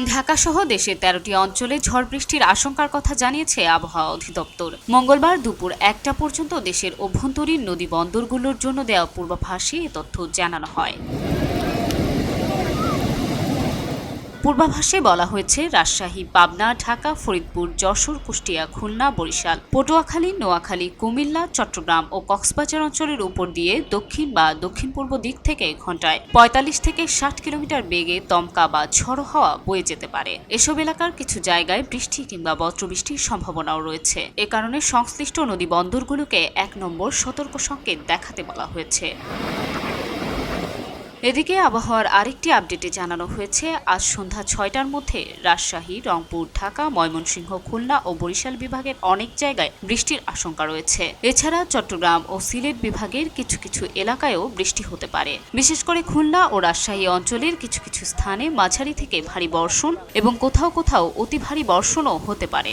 ঢাকাসহ দেশের তেরোটি অঞ্চলে ঝড় বৃষ্টির আশঙ্কার কথা জানিয়েছে আবহাওয়া অধিদপ্তর। মঙ্গলবার দুপুর একটা পর্যন্ত দেশের অভ্যন্তরীণ নদী বন্দরগুলোর জন্য দেওয়া পূর্বাভাসে এ তথ্য জানানো হয়। পূর্বাভাসে বলা হয়েছে, রাজশাহী, পাবনা, ঢাকা, ফরিদপুর, যশোর, কুষ্টিয়া, খুলনা, বরিশাল, পটুয়াখালী, নোয়াখালী, কুমিল্লা, চট্টগ্রাম ও কক্সবাজার অঞ্চলের উপর দিয়ে দক্ষিণ বা দক্ষিণ পূর্ব দিক থেকে ঘন্টায় পঁয়তাল্লিশ থেকে ষাট কিলোমিটার বেগে দমকা বা ঝড়ো হাওয়া বয়ে যেতে পারে। এসব এলাকার কিছু জায়গায় বৃষ্টি কিংবা বজ্রবৃষ্টির সম্ভাবনাও রয়েছে। এ কারণে সংশ্লিষ্ট নদী বন্দরগুলোকে এক নম্বর সতর্ক সংকেত দেখাতে বলা হয়েছে। এদিকে আবহাওয়ার আরেকটি আপডেটে জানানো হয়েছে, আজ সন্ধ্যা ছয়টার মধ্যে রাজশাহী, রংপুর, ঢাকা, ময়মনসিংহ, খুলনা ও বরিশাল বিভাগের অনেক জায়গায় বৃষ্টির আশঙ্কা রয়েছে। এছাড়া চট্টগ্রাম ও সিলেট বিভাগের কিছু কিছু এলাকায়ও বৃষ্টি হতে পারে। বিশেষ করে খুলনা ও রাজশাহী অঞ্চলের কিছু কিছু স্থানে মাঝারি থেকে ভারী বর্ষণ এবং কোথাও কোথাও অতি ভারী বর্ষণও হতে পারে।